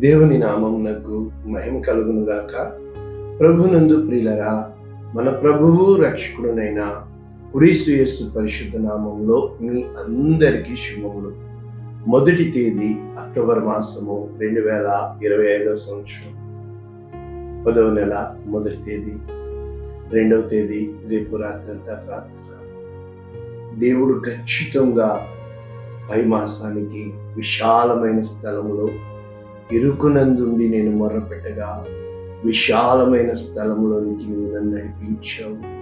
దేవుని నామమునకు మహిమ కలుగును గాక ప్రభునందు ప్రియులరా మన ప్రభువు రక్షకుడునైన క్రీస్తు యేసు పరిశుద్ధ నామంలో మీ అందరికీ శుభములు. మొదటి తేదీ అక్టోబర్ మాసము రెండు వేల ఇరవై ఐదవ సంవత్సరం. పదవ నెల మొదటి తేదీ రెండవ తేదీ రేపు రాత్రంతా ప్రార్థన. దేవుడు ఖచ్చితంగా పై మాసానికి విశాలమైన స్థలంలో ఇరుకునందుండి నేను మొర్రపెట్టగా విశాలమైన స్థలంలోనికి నువ్వు నన్ను నడిపించావు.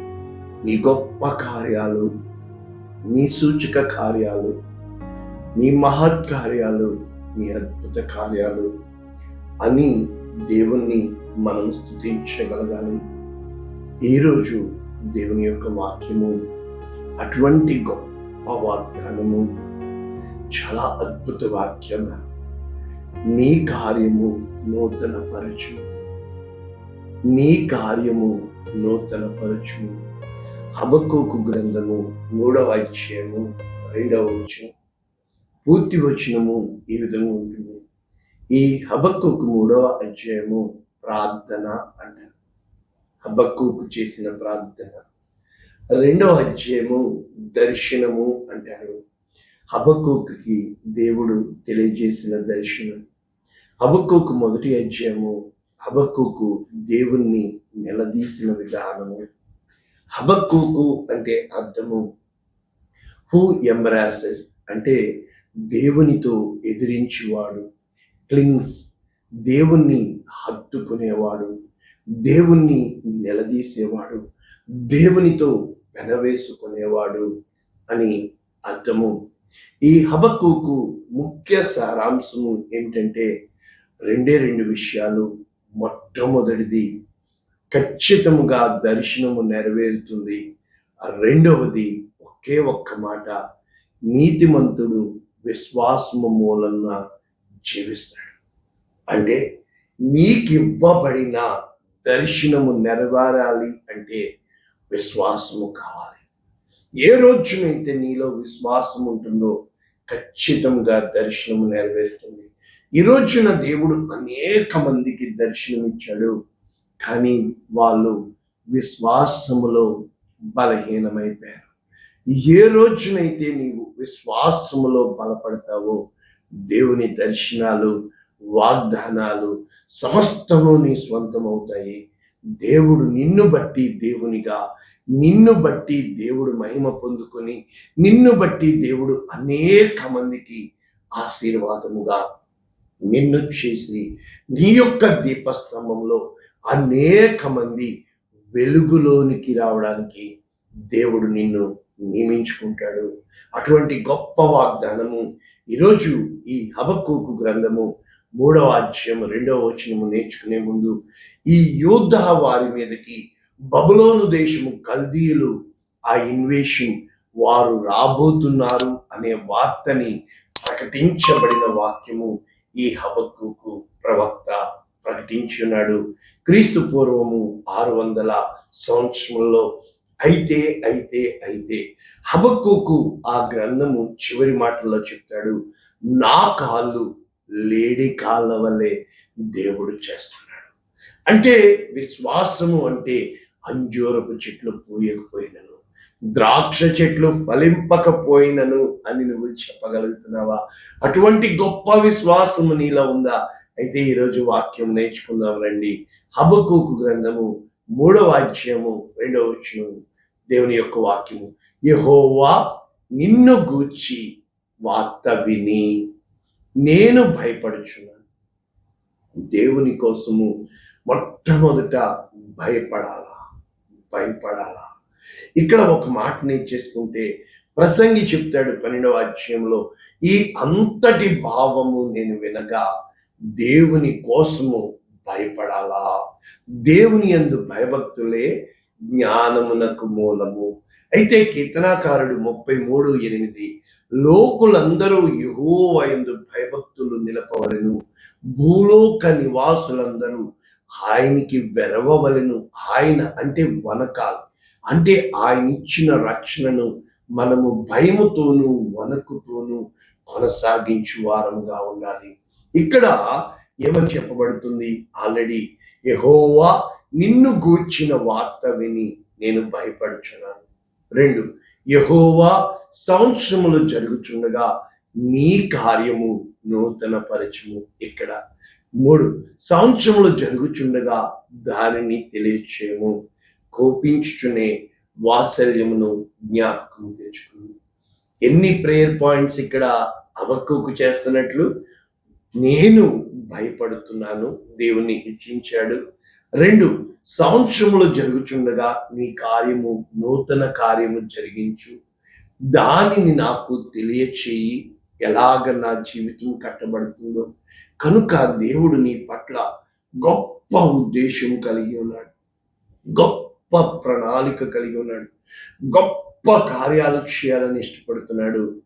నీ గొప్ప కార్యాలు నీ సూచక కార్యాలు నీ మహత్ కార్యాలు నీ అద్భుత కార్యాలు అని దేవుణ్ణి మనం స్థుతించగలగాలి. ఈరోజు దేవుని యొక్క వాక్యము అటువంటి గొప్ప వాగ్దానము. చాలా అద్భుత వాక్యం నీ కార్యము నూతన పరచు నీ కార్యము నూతన పరచు హబక్కోకు గ్రంథము మూడవ అధ్యాయము రెండవ వచనం. పూర్తి వచనము ఈ విధంగా ఉంటుంది. ఈ హబక్కుకు మూడవ అధ్యాయము ప్రార్థన అంటారు హబక్కుకు చేసిన ప్రార్థన. రెండవ అధ్యాయము దర్శనము అంటారు. హబక్కోకి దేవుడు తెలియజేసిన దర్శనం. హబక్కోకు మొదటి అధ్యాయము హబక్కోకు దేవుణ్ణి నిలదీసిన విధానము. హబక్కోకు అంటే అర్థము. హూ ఎంబ్రాసెస్ అంటే దేవునితో ఎదిరించువాడు. క్లింగ్స్ దేవుణ్ణి హత్తుకునేవాడు. దేవుణ్ణి నిలదీసేవాడు. దేవునితో పెనవేసుకునేవాడు అని అర్థము. ఈ హబక్కుకు ముఖ్య సారాంశము ఏమిటంటే రెండే రెండు విషయాలు. మొట్టమొదటిది ఖచ్చితముగా దర్శనము నెరవేరుతుంది. రెండవది ఒకే ఒక్క మాట. నీతిమంతుడు విశ్వాసము మూలన జీవిస్తాడు. అంటే నీకివ్వబడిన దర్శనము నెరవేరాలి అంటే విశ్వాసము కావాలి. ఏ రోజునైతే నీలో విశ్వాసం ఉంటుందో ఖచ్చితంగా దర్శనం నెరవేరుతుంది. ఈ రోజున దేవుడు అనేక మందికి దర్శనం ఇచ్చాడు కానీ వాళ్ళు విశ్వాసములో బలహీనమైపోయారు. ఏ రోజునైతే నీవు విశ్వాసములో బలపడతావో దేవుని దర్శనాలు వాగ్దానాలు సమస్తము నీ స్వంతం అవుతాయి దేవుడు నిన్ను బట్టి దేవునిగా నిన్ను బట్టి దేవుడు మహిమ పొందుకొని నిన్ను బట్టి దేవుడు అనేక మందికి ఆశీర్వాదముగా నిన్ను చేసి నీ యొక్క దీపస్తంభంలో అనేక మంది వెలుగులోనికి రావడానికి దేవుడు నిన్ను నియమించుకుంటాడు. అటువంటి గొప్ప వాగ్దానము ఈరోజు ఈ హబక్కూకు గ్రంథము మూడవ అధ్యాయం రెండవ వచనము నేర్చుకునే ముందు ఈ యోధ వారి మీదకి బబులోను దేశము కల్దీయులు ఆ ఇన్వేషన్ వారు రాబోతున్నారు అనే వార్తని ప్రకటించబడిన వాక్యము ఈ హబక్కుకు ప్రవక్త ప్రకటించున్నాడు. క్రీస్తు పూర్వము ఆరు వందల సంవత్సరంలో అయితే అయితే అయితే హబక్కుకు ఆ గ్రంథము చివరి మాటల్లో చెప్తాడు నా కాళ్ళు లేడి కాళ్ళ వల్లే దేవుడు చేస్తున్నాడు. అంటే విశ్వాసము అంటే అంజూరపు చెట్లు పూయకపోయినను ద్రాక్ష చెట్లు ఫలింపకపోయినను అని నువ్వు చెప్పగలుగుతున్నావా? అటువంటి గొప్ప విశ్వాసము నీలో ఉందా? అయితే ఈరోజు వాక్యం నేర్చుకుందాం రండి. హబకుకు గ్రంథము మూడవ అధ్యాయము రెండవ వచనం దేవుని యొక్క వాక్యము. యహోవా నిన్ను గూర్చి వార్త విని నేను భయపడుచున్నాను. దేవుని కోసము మొట్టమొదట భయపడాలా? భయపడాలా? ఇక్కడ ఒక మాట నేను చేసుకుంటే ప్రసంగి చెప్తాడు పన్నెండవ అధ్యాయంలో ఈ అంతటి భావము నేను వినగా దేవుని కోసము భయపడాలా? దేవుని యందు భయభక్తులే జ్ఞానమునకు మూలము. అయితే కీర్తనాకారుడు ముప్పై మూడు ఎనిమిది లోకులందరూ యహోవ భయభక్తులు నిలపవలను. భూలోక నివాసులందరూ ఆయనకి వెరవవలను ఆయన అంటే వనకాలు. అంటే ఆయన ఇచ్చిన రక్షణను మనము భయముతోనూ వనకుతోనూ కొనసాగించు వారముగా ఉండాలి. ఇక్కడ ఏమని చెప్పబడుతుంది? ఆల్రెడీ ఎహోవా నిన్ను గూర్చిన వార్త విని నేను భయపడుచున్నాను. రెండు యహోవా సంవత్సరములు జరుగుచుండగా నీ కార్యము నూతన పరచము ఇక్కడ. మూడు సంవత్సరములు జరుగుచుండగా దానిని తెలియచేయము. కోపించుచునే వాత్సల్యమును జ్ఞాపకం తెచ్చుకుంది ఎన్ని ప్రేయర్ పాయింట్స్ ఇక్కడ అవక్కుకు చేస్తున్నట్లు నేను భయపడుతున్నాను దేవుణ్ణి హెచ్చించాడు. రెండు సంవత్సరములు జరుగుచుండగా నీ కార్యము నూతన కార్యము జరిగించు. దానిని నాకు తెలియచేయి. ఎలాగ నా జీవితం కట్టబడుతుందో కనుక దేవుడు నీ పట్ల గొప్ప ఉద్దేశం కలిగి ఉన్నాడు. గొప్ప ప్రణాళిక కలిగి ఉన్నాడు. గొప్ప కార్యాలు చేయాలని ఇష్టపడుతున్నాడు.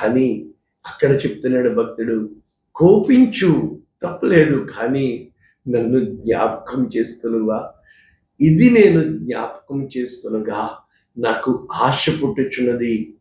కానీ అక్కడ చెప్తున్నాడు భక్తుడు కోపించు తప్పలేదు కానీ నన్ను జ్ఞాపకం చేసుకునుగా ఇది నేను జ్ఞాపకం చేసుకునగా నాకు ఆశ పుట్టుచున్నది.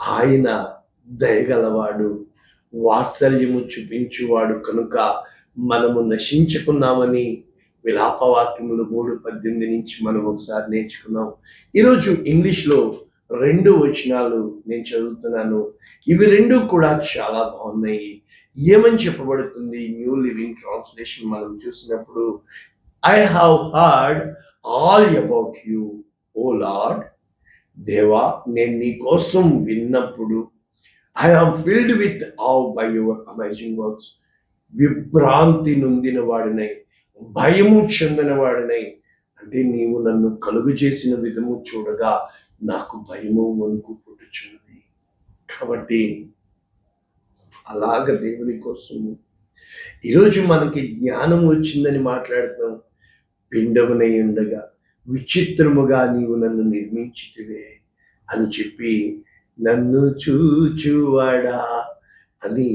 ఆయన దయగలవాడు. వాత్సల్యము చూపించువాడు కనుక మనము నశించుకున్నామని విలాపవాక్యములు మూడు పద్దెనిమిది నుంచి మనం ఒకసారి నేర్చుకున్నాం. ఈరోజు ఇంగ్లీష్లో రెండు వచనాలు నేను చదువుతున్నాను. ఇవి రెండు కూడా చాలా బాగున్నాయి. ఏమని చెప్పబడుతుంది? న్యూ లివింగ్ ట్రాన్స్లేషన్ మనం చూసినప్పుడు I have heard all about you O Lord. దేవా నేను నీ కోసం విన్నప్పుడు I am filled with awe by your amazing works విభ్రాంతి నొందిన వాడినై భయము చెందిన వాడినై అంటే నీవు నన్ను కలుగు చేసిన విధము చూడగా నాకు భయము వణుకు పుట్టుచున్నది. కాబట్టి అలాగ దేవుని కోసము ఈరోజు మనకి జ్ఞానం వచ్చిందని మాట్లాడుతాం పిండమునై ఉండగా విచిత్రముగా నీవు నన్ను నిర్మించితివే అని చెప్పి నన్ను చూచువాడా అని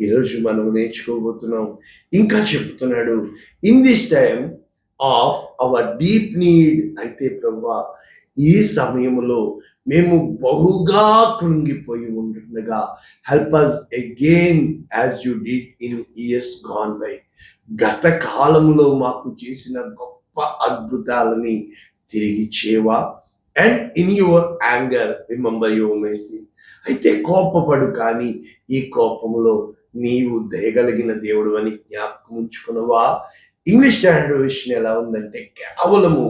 ఈరోజు మనం నేర్చుకోబోతున్నాం. ఇంకా చెప్తున్నాడు in this time of our deep need అయితే ప్రభా ఈ సమయంలో మేము బహుగా కృంగిపోయి ఉంటుండగా help us again as you did in years gone by గత కాలంలో మాకు చేసిన గొప్ప అద్భుతాలని తిరిగి చేవా and in your anger remember your mercy అయితే కోపపడు కానీ ఈ కోపంలో నీవు దయగలిగిన దేవుడు అని జ్ఞాపకం ఉంచుకున్నవా? ఇంగ్లీష్ స్టాండర్డ్ విషయం ఎలా ఉందంటే కేవలము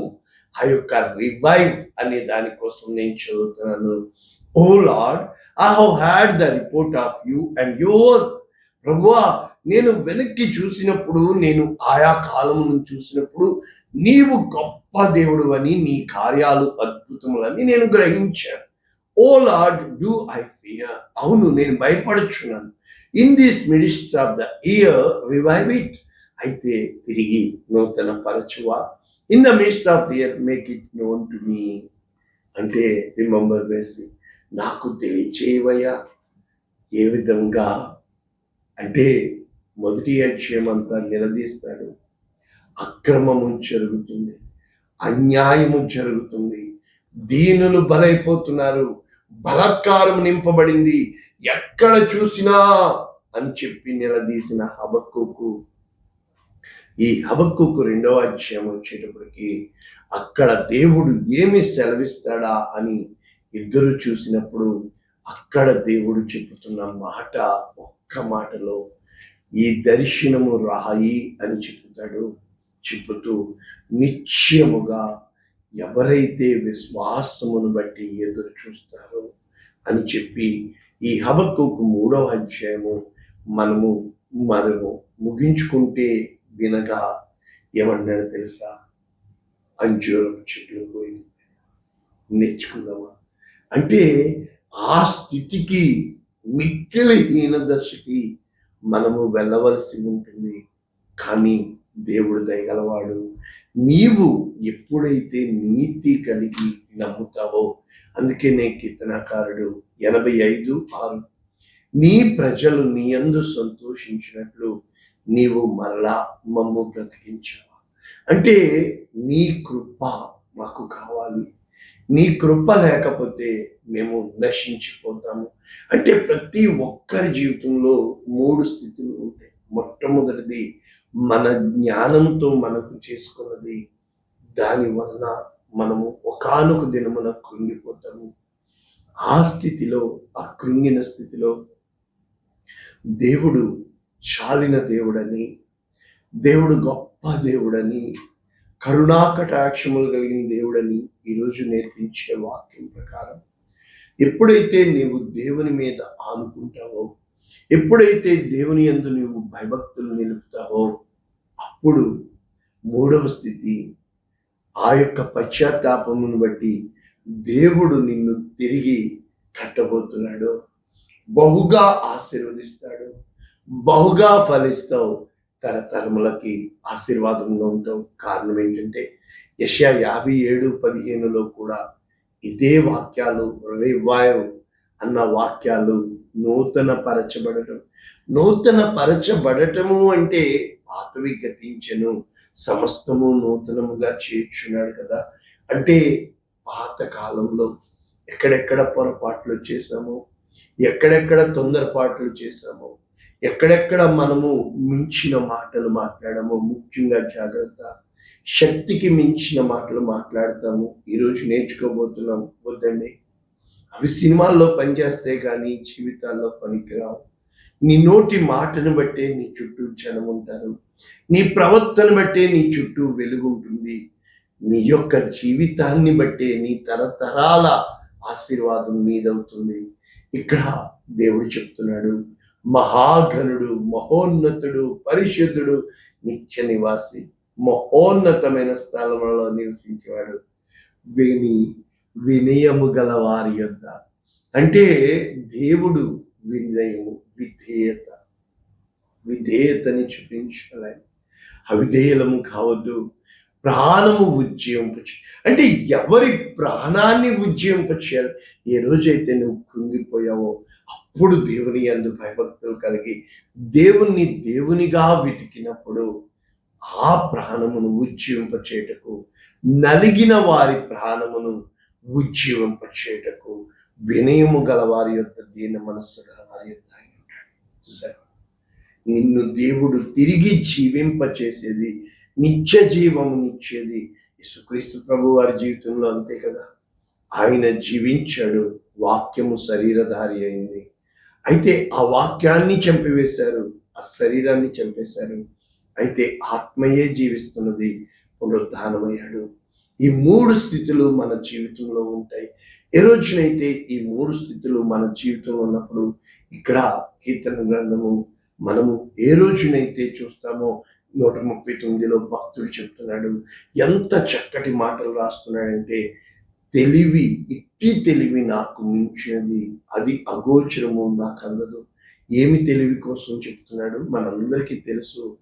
ఆ యొక్క రివైవ్ అనే దానికోసం నేను చదువుతున్నాను. O Lord I have had the report of you and your ప్రభువా నేను వెనక్కి చూసినప్పుడు నేను ఆయా కాలమును చూసినప్పుడు నీవు గొప్ప దేవుడు అని నీ కార్యాలు అద్భుతములని నేను గ్రహించాను. O Lord do I fear. అవును నేను భయపడుచున్నాను. In this minister of the year revive it. అయితే తిరిగి నూతన పరచువా in the minister of the year make it known to me. అంటే రిమంబర్ వేసి నాకు తెలియచేయవయ్యా. ఏ విధంగా? అంటే మొదటి అక్షయం అంతా నిలదీస్తాడు. అక్రమము జరుగుతుంది. అన్యాయము జరుగుతుంది. దీనులు బలైపోతున్నారు. బలాత్కారం నింపబడింది. ఎక్కడ చూసినా అని చెప్పి నిలదీసిన హబక్కుకు. ఈ హబక్కుకు రెండవ అధ్యాయం వచ్చేటప్పటికి అక్కడ దేవుడు ఏమి సెలవిస్తాడా అని ఇద్దరు చూసినప్పుడు అక్కడ దేవుడు చెబుతున్న మాట ఒక్క మాటలో ఈ దర్శనము రాయి అని చెబుతాడు చెబుతూ నిశ్చయముగా ఎవరైతే విశ్వాసమును బట్టి ఎదురు చూస్తారో అని చెప్పి ఈ హబక్కుకు మూడవ అధ్యాయము మనము మనము ముగించుకుంటే వినగా ఏమన్నాడు తెలుసా? అంజూరం చెట్లు పోయి నేర్చుకుందామా? అంటే ఆ స్థితికి మిక్కిలి హీన దశకి మనము వెళ్ళవలసి ఉంటుంది. కానీ దేవుడు దయగలవాడు నీవు ఎప్పుడైతే నీతి కలిగి నమ్ముతావో అందుకే నే కీర్తనాకారుడు ఎనభై ఐదు ఆరు. నీ ప్రజలు నీ అందు సంతోషించినట్లు నీవు మరలా మమ్ము బ్రతికించావా అంటే నీ కృప మాకు కావాలి. నీ కృప లేకపోతే మేము నశించిపోతాము. అంటే ప్రతి ఒక్కరి జీవితంలో మూడు స్థితులు ఉంటాయి. మొట్టమొదటిది మన జ్ఞానంతో మనకు చేసుకున్నది దాని వలన మనము ఒకనొక దినమున కృంగిపోతాము. ఆ స్థితిలో ఆ కృంగిన స్థితిలో దేవుడు చాలిన దేవుడని దేవుడు గొప్ప దేవుడని కరుణా కటాక్షములు కలిగిన దేవుడని ఈరోజు నేర్పించే వాక్యం ప్రకారం ఎప్పుడైతే నీవు దేవుని మీద ఆనుకుంటావో ఎప్పుడైతే దేవుని ఎందు నీవు భయభక్తులు నిలుపుతావో అప్పుడు మూడవ స్థితి ఆ యొక్క పశ్చాత్తాపమును బట్టి దేవుడు నిన్ను తిరిగి కట్టబోతున్నాడు. బహుగా ఆశీర్వదిస్తాడు. బహుగా ఫలిస్తావు. తరతరములకి ఆశీర్వాదంగా ఉంటావు. కారణం ఏంటంటే యశ యాభై ఏడు పదిహేనులో కూడా ఇదే వాక్యాలు రివైవ్ అన్న వాక్యాలు నూతన పరచబడటం నూతన పరచబడటము అంటే పాతవి గతించను సమస్తము నూతనముగా చేర్చున్నాడు కదా. అంటే పాత కాలంలో ఎక్కడెక్కడ పొరపాట్లు చేశామో ఎక్కడెక్కడ తొందరపాట్లు చేశామో ఎక్కడెక్కడ మనము మించిన మాటలు మాట్లాడామో ముఖ్యంగా జాగ్రత్త. శక్తికి మించిన మాటలు మాట్లాడతాము. ఈరోజు నేర్చుకోబోతున్నాం. వద్దండి. అవి సినిమాల్లో పనిచేస్తే కానీ జీవితాల్లో పనికిరావు. నీ నోటి మాటను బట్టే నీ చుట్టూ జనం ఉంటారు. నీ ప్రవర్తన బట్టే నీ చుట్టూ వెలుగుంటుంది నీ యొక్క జీవితాన్ని బట్టే నీ తరతరాల ఆశీర్వాదం నీదవుతుంది. ఇక్కడ దేవుడు చెప్తున్నాడు మహాఘనుడు మహోన్నతుడు పరిశుద్ధుడు నిత్య నివాసి మహోన్నతమైన స్థలంలో నివసించేవాడు. విని వినయము గల వారి యొక్క అంటే దేవుడు వినయము విధేయత విధేయతని చూపించాలని అవిధేయులము కావద్దు ప్రాణము ఉజ్జయింపచే అంటే ఎవరి ప్రాణాన్ని ఉజ్జయింపచేయాలి ఏ రోజైతే నువ్వు కృంగిపోయావో అప్పుడు దేవుని అందు భయభక్తులు కలిగి దేవుణ్ణి దేవునిగా వెతికినప్పుడు ఆ ప్రాణమును ఉజ్జీవింపచేయటకు నలిగిన వారి ప్రాణమును ఉజ్జీవింపచేయటకు వినయము గల వారి యొక్క దీన మనస్సు గల వారి యొక్క ఆయన ఉంటాడు. చూసారా? నిన్ను దేవుడు తిరిగి జీవింపచేసేది నిత్య జీవమునిచ్చేది యేసుక్రీస్తు ప్రభు వారి జీవితంలో అంతే కదా? ఆయన జీవించాడు వాక్యము శరీరధారి అయింది. అయితే ఆ వాక్యాన్ని చంపివేశారు ఆ శరీరాన్ని చంపేశారు. అయితే ఆత్మయే జీవిస్తున్నది పునరుద్ధానమయ్యాడు. ఈ మూడు స్థితులు మన జీవితంలో ఉంటాయి. ఏ రోజునైతే ఈ మూడు స్థితులు మన జీవితంలో ఉన్నప్పుడు ఇక్కడ కీర్తన గ్రంథము మనము ఏ రోజునైతే చూస్తామో నూట ముప్పై తొమ్మిదిలో భక్తుడు చెప్తున్నాడు ఎంత చక్కటి మాటలు రాస్తున్నాడంటే తెలివి ఇట్టి తెలివి నాకు మించినది అది అగోచరము నాకు అందదు. ఏమి తెలివి కోసం చెప్తున్నాడు? మనందరికీ తెలుసు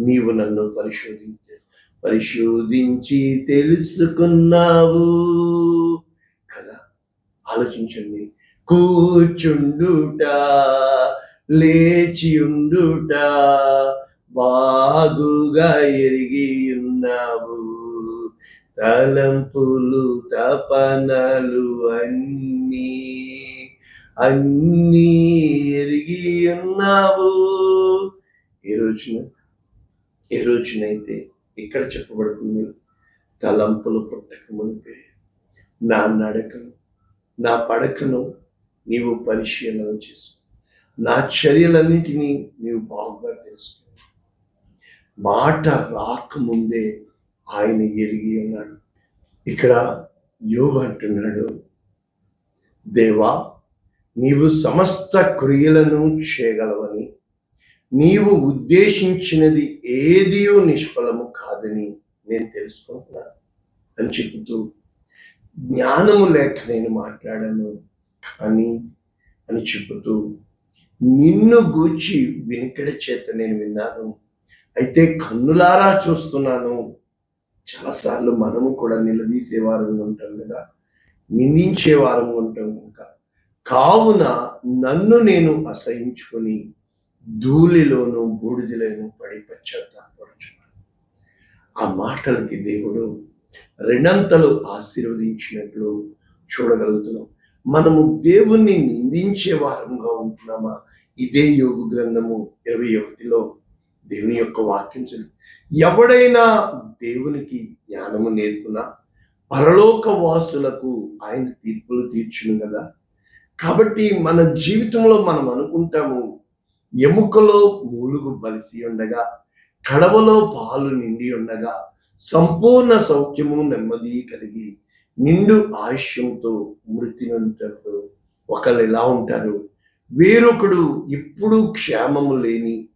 నీవు నన్ను పరిశోధించే పరిశోధించి తెలుసుకున్నావు. కదా? ఆలోచించండి. కూర్చుండుట లేచియుండుట బాగుగా ఎరిగి ఉన్నావు తలంపులు తపనలు అన్నీ అన్నీ ఎరిగి ఉన్నావు ఏ రోజున? ఏ రోజునైతే ఇక్కడ చెప్పబడుతుంది తలంపులు పుట్టక మునిపే నా నడకను నా పడకను నీవు పరిశీలన చేసు నా చర్యలన్నిటినీ నీవు బాగుగా తెలుసుకో. మాట రాకముందే ఆయన ఎరిగి ఉన్నాడు. ఇక్కడ యోగ అంటున్నాడు దేవా నీవు సమస్త క్రియలను చేయగలవని నీవు ఉద్దేశించినది ఏది నిష్ఫలము కాదని నేను తెలుసుకుంటున్నాను అని చెబుతూ జ్ఞానము లేక నేను మాట్లాడాను కానీ అని చెబుతూ నిన్ను గూర్చి వినికిడి చేత నేను విన్నాను. అయితే కన్నులారా చూస్తున్నాను. చాలాసార్లు మనము కూడా నిలదీసేవారంగా ఉంటాం కదా. నిందించే వారంగా ఉంటాం కనుక కావున నన్ను నేను అసహించుకొని ధూళిలోనూ బూడిదిలోనూ పడి పశ్చాత్తాపడుచున్నాను ఆ మాటలకి దేవుడు రెండంతలు ఆశీర్వదించినట్లు చూడగలుగుతున్నాం. మనము దేవుణ్ణి నిందించే వారంగా ఉంటున్నామా? ఇదే యోగు గ్రంథము ఇరవై ఒకటిలో దేవుని యొక్క వాక్యం ఎవడైనా దేవునికి జ్ఞానము నేర్పునా? పరలోక వాసులకు ఆయన తీర్పులు తీర్చును కదా? కాబట్టి మన జీవితంలో మనం అనుకుంటాము ఎముకలో మూలుగు బలిసి ఉండగా కడవలో పాలు నిండి ఉండగా సంపూర్ణ సౌఖ్యము నెమ్మది కలిగి నిండు ఆయుష్యంతో మృతి ఉంటాడు ఒకళ్ళు ఎలా ఉంటారు? వేరొకడు ఎప్పుడూ క్షేమము లేని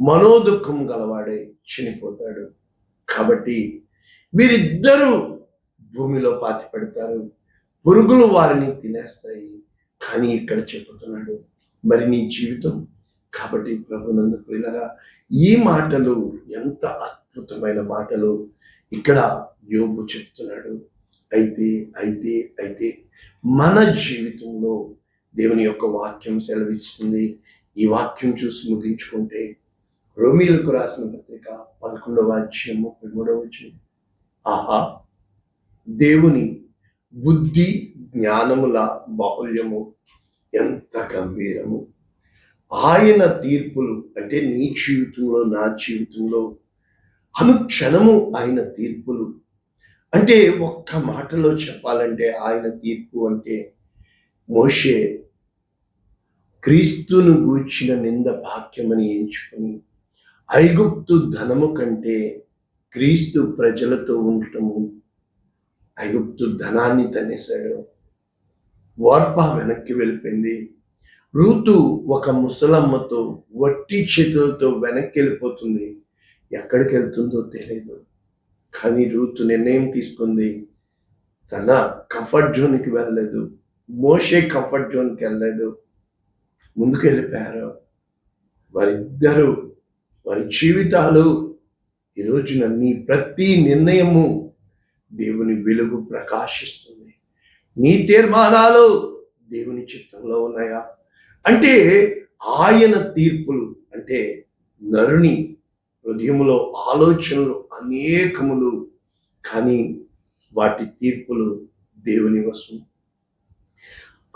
మనోదుఖం గలవాడే చనిపోతాడు. కాబట్టి వీరిద్దరూ భూమిలో పాతి పెడతారు పురుగులు వారిని తినేస్తాయి. కానీ ఇక్కడ చెబుతున్నాడు మరి నీ జీవితం కాబట్టి ప్రభునందు ప్రియులగా ఈ మాటలు ఎంత అద్భుతమైన మాటలు ఇక్కడ యోగు చెప్తున్నాడు. అయితే అయితే అయితే మన జీవితంలో దేవుని యొక్క వాక్యం సెలవిస్తుంది. ఈ వాక్యం చూసి ముగించుకుంటే రోమిలకు రాసిన పత్రిక పదకొండవ అధ్యాయం ముప్పై మూడవ ఆహా దేవుని బుద్ధి జ్ఞానముల బాహుల్యము ఎంత గంభీరము. ఆయన తీర్పులు అంటే నీ జీవితంలో నా జీవితంలో అనుక్షణము ఆయన తీర్పులు. అంటే ఒక్క మాటలో చెప్పాలంటే ఆయన తీర్పు అంటే మోషే క్రీస్తును గూర్చిన నింద భాగ్యమని ఎంచుకుని ఐగుప్తు ధనము కంటే క్రీస్తు ప్రజలతో ఉండటము ఐగుప్తు ధనాన్ని తనేశాడు వార్ప వెనక్కి వెళ్ళిపోయింది. రూతు ఒక ముసలమ్మతో వట్టి చేతులతో వెనక్కి వెళ్ళిపోతుంది ఎక్కడికి వెళ్తుందో తెలియదు కానీ రూతు నిర్ణయం తీసుకుంది. తన కంఫర్ట్ జోన్కి వెళ్ళలేదు. మోషే కంఫర్ట్ జోన్కి వెళ్ళలేదు. ముందుకు వెళ్ళిపోయారు వారిద్దరూ వారి జీవితాలు ఈ రోజున నీ ప్రతి నిర్ణయము దేవుని వెలుగు ప్రకాశిస్తుంది. నీ తీర్మానాలు దేవుని చిత్తంలో ఉన్నాయా? అంటే ఆయన తీర్పులు అంటే నరుని హృదయములో ఆలోచనలు అనేకములు కానీ వాటి తీర్పులు దేవుని వశం.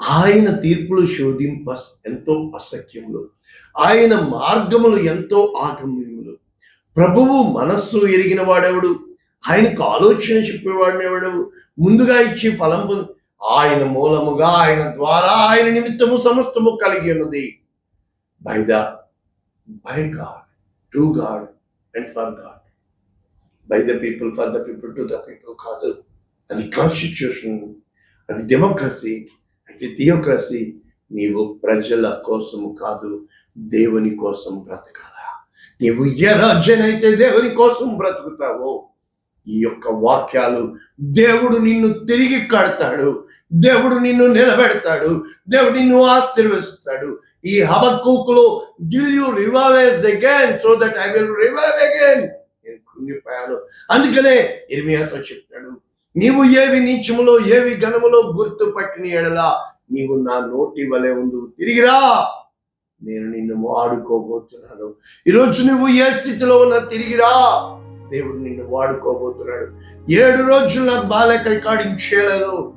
ఆయన తీర్పులు శోధింప ఎంతో అసఖ్యములు. ఆయన మార్గములు ఎంతో ఆగమ్యములు. ప్రభువు మనస్సు ఎరిగిన వాడెవడు? ఆయనకు ఆలోచన చెప్పేవాడినెవడు ముందుగా ఇచ్చే ఫలం ఆయన మూలముగా ఆయన ద్వారా ఆయన నిమిత్తము సమస్తము కలిగి ఉన్నది. By the by God to God and for God by the people for the people to the people కాదు. అది కాన్స్టిట్యూషన్ అది డెమోక్రసీ అయితే థియోక్రసీ నీవు ప్రజల కోసము కాదు దేవుని కోసం బ్రతకాలా? నీవు ఏ రాజ్యనైతే దేవుని కోసం బ్రతుకుతావో ఈ యొక్క వాక్యాలు దేవుడు నిన్ను తిరిగి కడతాడు. దేవుడు నిన్ను నిలబెడతాడు. దేవుడు నిన్ను ఆశీర్వదిస్తాడు. ఈ హబక్కులో will you revive again so that I will revive again నేను కృంగిపోయాను. అందుకనే ఇర్మియాతో చెప్తాడు నీవు ఏవి నీచములో ఏవి ఘనములో గుర్తుపట్టిన ఎడలా నీవు నా నోటి వలె ఉండు. తిరిగిరా నేను నిన్ను వాడుకోబోతున్నాను. ఈరోజు నువ్వు ఏ స్థితిలో ఉన్నా తిరిగిరా దేవుడు నిన్ను వాడుకోబోతున్నాడు. ఏడు రోజులు నాకు బాలేక రికార్డింగ్ చేయలేదు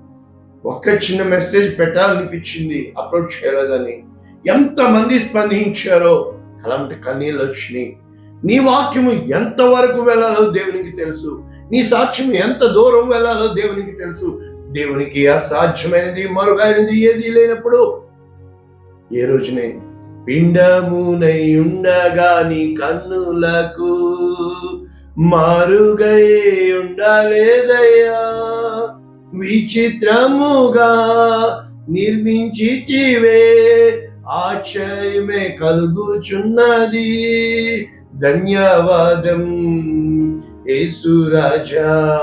ఒక్క చిన్న మెసేజ్ పెట్టాలనిపించింది అప్లోడ్ చేయలేదని. ఎంతమంది స్పందించారో అలాంటి కన్నీళ్ళు వచ్చినాయి. నీ వాక్యము ఎంత వరకు వెళ్ళాలో దేవునికి తెలుసు. నీ సాక్ష్యం ఎంత దూరం వెళ్ళాలో దేవునికి తెలుసు. దేవునికి అసాధ్యమైనది మరుగైనది ఏది లేనప్పుడు ఏ రోజునే పిండమునై ఉండగా నీ కన్నులకు మారుగై ఉండలేదయ్యా. విచిత్రముగా నిర్మించితివే ఆశ్చర్యమే కలుగుచున్నది. ధన్యవాదం యేసురాజా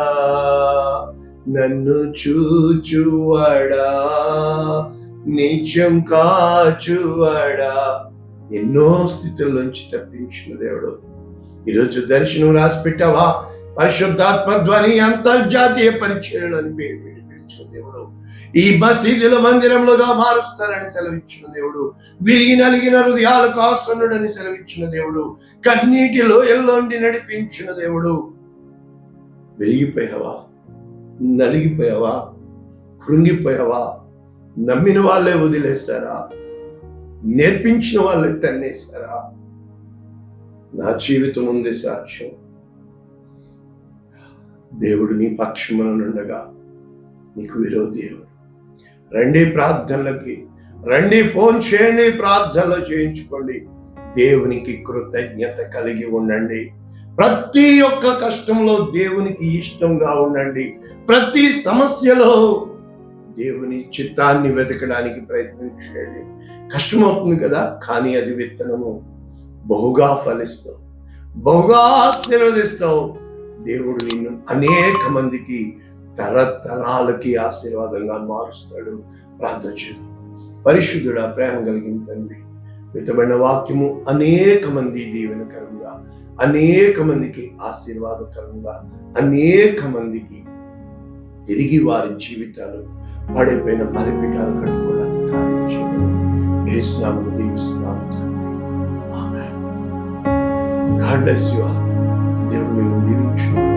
నన్ను చూచువడా నిత్యం కాచువడా. ఎన్నో స్థితుల్లోంచి తప్పించిన దేవుడు. ఈరోజు దర్శనం రాసి పెట్టావా పరిశుద్ధాత్మ ధ్వని అంతర్జాతీయ పరిచయలు పేరు పిలిచిన దేవుడు. ఈ మసీదుల మందిరములుగా మారుస్తారని సెలవిచ్చిన దేవుడు. విరిగి నలిగిన హృదయాలకు ఆసనుడని సెలవిచ్చిన దేవుడు. కన్నీటిలో ఎల్లోండి నడిపించిన దేవుడు. విరిగిపోయావా? నలిగిపోయావా? కృంగిపోయావా? నమ్మిన వాళ్ళే వదిలేస్తారా నేర్పించిన వాళ్ళే తన్నేశారా? నా జీవితం ఉంది సాక్ష్యం. దేవుడు నీ పక్షమునుండగా నీకు విరోధేవుడు రండి ప్రార్థనలకి రండి ఫోన్ చేయండి ప్రార్థనలు చేయించుకోండి. దేవునికి కృతజ్ఞత కలిగి ఉండండి. ప్రతి ఒక్క కష్టంలో దేవునికి ఇష్టంగా ఉండండి. ప్రతి సమస్యలో దేవుని చిత్తాన్ని వెతకడానికి ప్రయత్నించండి. కష్టమవుతుంది కదా కానీ అది విత్తనము బహుగా ఫలిస్తావు. బహుగా ఆశీర్వదిస్తావు. దేవుడు నిన్ను అనేక మందికి తరతరాలకి ఆశీర్వాదంగా మారుస్తాడు. ప్రార్థన చేద్దాం. పరిశుద్ధుడా ప్రేమ కలిగిన తండ్రి మితమైన వాక్యము అనేక మంది దీవెనకరంగా అనేక మందికి ఆశీర్వాదకరంగా అనేక మందికి తిరిగి వారి జీవితాలు పడిపోయిన బలిపీఠాలు కట్టుకోవడానికి కార్యం చేయండి ఏసునామము దీవిస్తున్నాము God bless you all. 有趣。